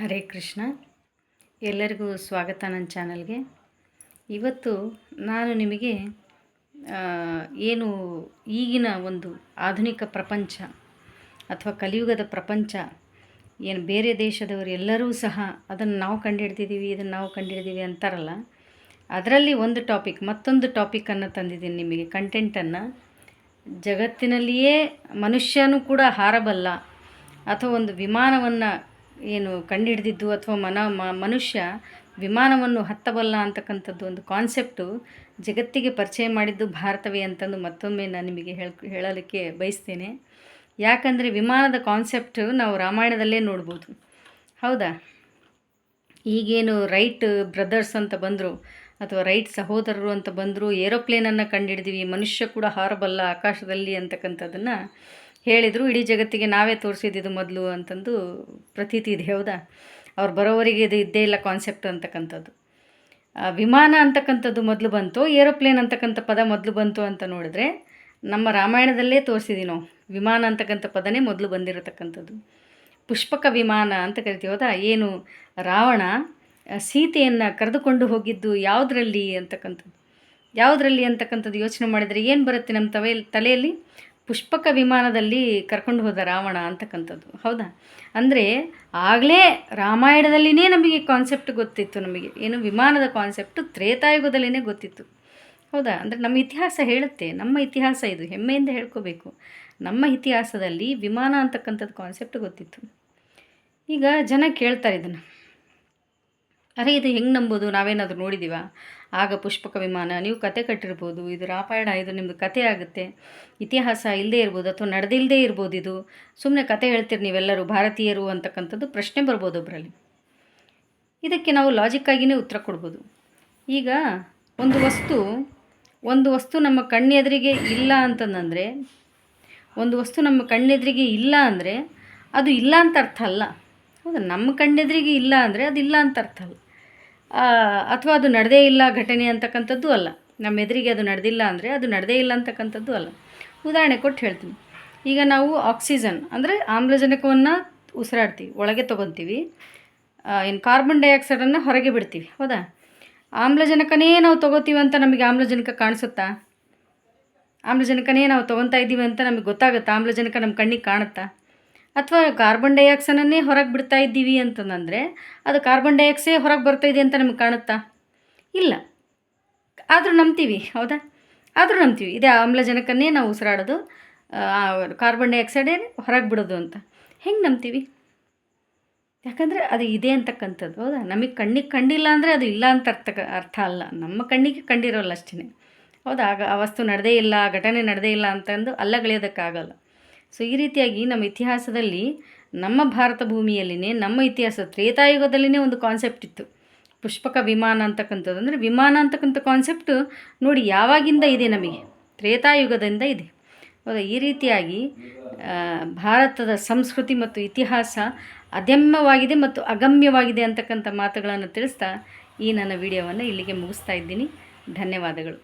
ಹರೇ ಕೃಷ್ಣ. ಎಲ್ಲರಿಗೂ ಸ್ವಾಗತ ನನ್ನ ಚಾನಲ್ಗೆ. ಇವತ್ತು ನಾನು ನಿಮಗೆ ಏನು ಈಗಿನ ಒಂದು ಆಧುನಿಕ ಪ್ರಪಂಚ ಅಥವಾ ಕಲಿಯುಗದ ಪ್ರಪಂಚ, ಏನು ಬೇರೆ ದೇಶದವರು ಎಲ್ಲರೂ ಸಹ ಅದನ್ನು ನಾವು ಕಂಡುಹಿಡ್ದಿದ್ದೀವಿ, ಇದನ್ನು ನಾವು ಕಂಡುಹಿಡ್ದೀವಿ ಅಂತಾರಲ್ಲ, ಅದರಲ್ಲಿ ಒಂದು ಟಾಪಿಕ್, ಮತ್ತೊಂದು ಟಾಪಿಕನ್ನು ತಂದಿದ್ದೀನಿ ನಿಮಗೆ. ಕಂಟೆಂಟನ್ನು. ಜಗತ್ತಿನಲ್ಲಿಯೇ ಮನುಷ್ಯನೂ ಕೂಡ ಹಾರಬಲ್ಲ ಅಥವಾ ಒಂದು ವಿಮಾನವನ್ನು ಏನು ಕಂಡುಹಿಡಿದಿದ್ದು ಅಥವಾ ಮನ ಮನುಷ್ಯ ವಿಮಾನವನ್ನು ಹತ್ತಬಲ್ಲ ಅಂತಕ್ಕಂಥದ್ದು ಒಂದು ಕಾನ್ಸೆಪ್ಟು ಜಗತ್ತಿಗೆ ಪರಿಚಯ ಮಾಡಿದ್ದು ಭಾರತವೇ ಅಂತಂದು ಮತ್ತೊಮ್ಮೆ ನಾನು ನಿಮಗೆ ಹೇಳ ಹೇಳಲಿಕ್ಕೆ ಬಯಸ್ತೇನೆ. ಯಾಕಂದರೆ ವಿಮಾನದ ಕಾನ್ಸೆಪ್ಟು ನಾವು ರಾಮಾಯಣದಲ್ಲೇ ನೋಡ್ಬೋದು. ಹೌದಾ? ಈಗೇನು ರೈಟ್ ಬ್ರದರ್ಸ್ ಅಂತ ಬಂದರು ಅಥವಾ ರೈಟ್ ಸಹೋದರರು ಅಂತ ಬಂದರು ಏರೋಪ್ಲೇನನ್ನು ಕಂಡುಹಿಡಿದೀವಿ ಮನುಷ್ಯ ಕೂಡ ಹಾರಬಲ್ಲ ಆಕಾಶದಲ್ಲಿ ಅಂತಕ್ಕಂಥದ್ದನ್ನು ಹೇಳಿದರು, ಇಡೀ ಜಗತ್ತಿಗೆ ನಾವೇ ತೋರಿಸಿದ್ದು ಮೊದಲು ಅಂತಂದು ಪ್ರತೀತಿ ಇದೆ, ಹೌದಾ? ಅವ್ರು ಬರೋವರಿಗೆ ಇದು ಇದ್ದೇ ಇಲ್ಲ ಕಾನ್ಸೆಪ್ಟ್ ಅಂತಕ್ಕಂಥದ್ದು. ವಿಮಾನ ಅಂತಕ್ಕಂಥದ್ದು ಮೊದಲು ಬಂತು, ಏರೋಪ್ಲೇನ್ ಅಂತಕ್ಕಂಥ ಪದ ಮೊದಲು ಬಂತು ಅಂತ ನೋಡಿದ್ರೆ, ನಮ್ಮ ರಾಮಾಯಣದಲ್ಲೇ ತೋರಿಸಿದ್ದೀವಿ ನಾವು. ವಿಮಾನ ಅಂತಕ್ಕಂಥ ಪದನೇ ಮೊದಲು ಬಂದಿರತಕ್ಕಂಥದ್ದು. ಪುಷ್ಪಕ ವಿಮಾನ ಅಂತ ಕರಿತೀವಿ, ಹೌದಾ? ಏನು? ರಾವಣ ಸೀತೆಯನ್ನು ಕರೆದುಕೊಂಡು ಹೋಗಿದ್ದು ಯಾವುದರಲ್ಲಿ ಅಂತಕ್ಕಂಥದ್ದು? ಯಾವುದರಲ್ಲಿ ಅಂತಕ್ಕಂಥದ್ದು ಯೋಚನೆ ಮಾಡಿದರೆ ಏನು ಬರುತ್ತೆ ನಮ್ಮ ತವೆ, ತಲೆಯಲ್ಲಿ? ಪುಷ್ಪಕ ವಿಮಾನದಲ್ಲಿ ಕರ್ಕೊಂಡು ಹೋದ ರಾವಣ ಅಂತಕ್ಕಂಥದ್ದು. ಹೌದಾ? ಅಂದರೆ ಆಗಲೇ ರಾಮಾಯಣದಲ್ಲಿನೇ ನಮಗೆ ಕಾನ್ಸೆಪ್ಟ್ ಗೊತ್ತಿತ್ತು ನಮಗೆ. ಏನು ವಿಮಾನದ ಕಾನ್ಸೆಪ್ಟು ತ್ರೇತಾಯುಗದಲ್ಲಿನೇ ಗೊತ್ತಿತ್ತು. ಹೌದಾ? ಅಂದರೆ ನಮ್ಮ ಇತಿಹಾಸ ಹೇಳುತ್ತೆ. ನಮ್ಮ ಇತಿಹಾಸ ಇದು. ಹೆಮ್ಮೆಯಿಂದ ಹೇಳ್ಕೋಬೇಕು. ನಮ್ಮ ಇತಿಹಾಸದಲ್ಲಿ ವಿಮಾನ ಅಂತಕ್ಕಂಥದ್ದು ಕಾನ್ಸೆಪ್ಟ್ ಗೊತ್ತಿತ್ತು. ಈಗ ಜನ ಕೇಳ್ತಾರೆ ಇದನ್ನು. ಅರೆ, ಇದು ಹೆಂಗೆ ನಂಬೋದು? ನಾವೇನಾದರೂ ನೋಡಿದ್ದೀವ ಆಗ ಪುಷ್ಪಕ ವಿಮಾನ, ನೀವು ಕತೆ ಕಟ್ಟಿರ್ಬೋದು. ಇದು ರಾಮಾಯಣ, ಇದು ನಿಮ್ಮದು ಕತೆ ಆಗುತ್ತೆ. ಇತಿಹಾಸ ಇಲ್ಲದೇ ಇರ್ಬೋದು ಅಥವಾ ನಡೆದಿಲ್ಲದೇ ಇರ್ಬೋದು ಇದು. ಸುಮ್ಮನೆ ಕತೆ ಹೇಳ್ತೀರಿ ನೀವೆಲ್ಲರೂ, ಭಾರತೀಯರು ಅಂತಕ್ಕಂಥದ್ದು ಪ್ರಶ್ನೆ ಬರ್ಬೋದು ಒಬ್ಬರಲ್ಲಿ ಇದಕ್ಕೆ ನಾವು ಲಾಜಿಕ್ಕಾಗಿಯೇ ಉತ್ತರ ಕೊಡ್ಬೋದು. ಈಗ ಒಂದು ವಸ್ತು ಒಂದು ವಸ್ತು ನಮ್ಮ ಕಣ್ಣೆದುರಿಗೆ ಇಲ್ಲ ಅಂತಂದರೆ, ಒಂದು ವಸ್ತು ನಮ್ಮ ಕಣ್ಣೆದುರಿಗೆ ಇಲ್ಲ ಅಂದರೆ ಅದು ಇಲ್ಲ ಅಂತ ಅರ್ಥ ಅಲ್ಲ. ಹೌದಾ? ನಮ್ಮ ಕಣ್ಣೆದುರಿಗೆ ಇಲ್ಲ ಅಂದರೆ ಅದು ಇಲ್ಲ ಅಂತ ಅರ್ಥ ಅಲ್ಲ. ಅಥವಾ ಅದು ನಡೆದೇ ಇಲ್ಲ ಘಟನೆ ಅಂತಕ್ಕಂಥದ್ದು ಅಲ್ಲ. ನಮ್ಮ ಎದುರಿಗೆ ಅದು ನಡೆದಿಲ್ಲ ಅಂದರೆ ಅದು ನಡೆದೇ ಇಲ್ಲ ಅಂತಕ್ಕಂಥದ್ದು ಅಲ್ಲ. ಉದಾಹರಣೆ ಕೊಟ್ಟು ಹೇಳ್ತೀನಿ. ಈಗ ನಾವು ಆಕ್ಸಿಜನ್ ಅಂದರೆ ಆಮ್ಲಜನಕವನ್ನು ಉಸಿರಾಡ್ತೀವಿ, ಒಳಗೆ ತೊಗೊತೀವಿ. ಏನು ಕಾರ್ಬನ್ ಡೈಆಕ್ಸೈಡನ್ನು ಹೊರಗೆ ಬಿಡ್ತೀವಿ, ಹೌದಾ? ಆಮ್ಲಜನಕನೇ ನಾವು ತೊಗೋತೀವಿ ಅಂತ ನಮಗೆ ಆಮ್ಲಜನಕ ಕಾಣಿಸುತ್ತಾ? ಆಮ್ಲಜನಕನೇ ನಾವು ತೊಗೊತಾ ಇದ್ದೀವಿ ಅಂತ ನಮಗೆ ಗೊತ್ತಾಗುತ್ತಾ? ಆಮ್ಲಜನಕ ನಮ್ಮ ಕಣ್ಣಿಗೆ ಕಾಣುತ್ತಾ? ಅಥವಾ ಕಾರ್ಬನ್ ಡೈಆಕ್ಸೈಡನ್ನೇ ಹೊರಗೆ ಬಿಡ್ತಾ ಇದ್ದೀವಿ ಅಂತಂದರೆ ಅದು ಕಾರ್ಬನ್ ಡೈಆಕ್ಸೈಡ್ ಹೊರಗೆ ಬರ್ತಾ ಇದೆ ಅಂತ ನಮಗೆ ಕಾಣುತ್ತಾ? ಇಲ್ಲ. ಆದರೂ ನಂಬ್ತೀವಿ, ಹೌದಾ? ಆದರೂ ನಂಬ್ತೀವಿ. ಇದೇ ಆಮ್ಲಜನಕನ್ನೇ ನಾವು ಉಸಿರಾಡೋದು ಕಾರ್ಬನ್ ಡೈಆಕ್ಸೈಡೇ ಹೊರಗೆ ಬಿಡೋದು ಅಂತ. ಹೆಂಗೆ ನಂಬ್ತೀವಿ? ಯಾಕಂದರೆ ಅದು ಇದೆ ಅಂತಕ್ಕಂಥದ್ದು, ಹೌದಾ? ನಮಗೆ ಕಣ್ಣಿಗೆ ಕಂಡಿಲ್ಲ ಅಂದರೆ ಅದು ಇಲ್ಲ ಅಂತ ಅರ್ಥ ಅರ್ಥ ಅಲ್ಲ. ನಮ್ಮ ಕಣ್ಣಿಗೆ ಕಂಡಿರೋಲ್ಲ ಅಷ್ಟೇ ಹೌದಾ? ಆಗ ಆ ವಸ್ತು ನಡೆದೇ ಇಲ್ಲ, ಘಟನೆ ನಡೆದೇ ಇಲ್ಲ ಅಂತಂದು ಅಲ್ಲಗಳೆಯೋದಕ್ಕಾಗಲ್ಲ ಸೊ ಈ ರೀತಿಯಾಗಿ ನಮ್ಮ ಇತಿಹಾಸದಲ್ಲಿ ನಮ್ಮ ಭಾರತ ಭೂಮಿಯಲ್ಲಿನೇ, ನಮ್ಮ ಇತಿಹಾಸ ತ್ರೇತಾಯುಗದಲ್ಲಿನೇ ಒಂದು ಕಾನ್ಸೆಪ್ಟ್ ಇತ್ತು. ಪುಷ್ಪಕ ವಿಮಾನ ಅಂತಕ್ಕಂಥದ್ದು. ಅಂದರೆ ವಿಮಾನ ಅಂತಕ್ಕಂಥ ಕಾನ್ಸೆಪ್ಟು ನೋಡಿ ಯಾವಾಗಿಂದ ಇದೆ ನಮಗೆ? ತ್ರೇತಾಯುಗದಿಂದ ಇದೆ. ಹೌದಾ? ಈ ರೀತಿಯಾಗಿ ಭಾರತದ ಸಂಸ್ಕೃತಿ ಮತ್ತು ಇತಿಹಾಸ ಅದಮ್ಯವಾಗಿದೆ ಮತ್ತು ಅಗಮ್ಯವಾಗಿದೆ ಅಂತಕ್ಕಂಥ ಮಾತುಗಳನ್ನು ತಿಳಿಸ್ತಾ ಈ ನನ್ನ ವಿಡಿಯೋವನ್ನು ಇಲ್ಲಿಗೆ ಮುಗಿಸ್ತಾ ಇದ್ದೀನಿ. ಧನ್ಯವಾದಗಳು.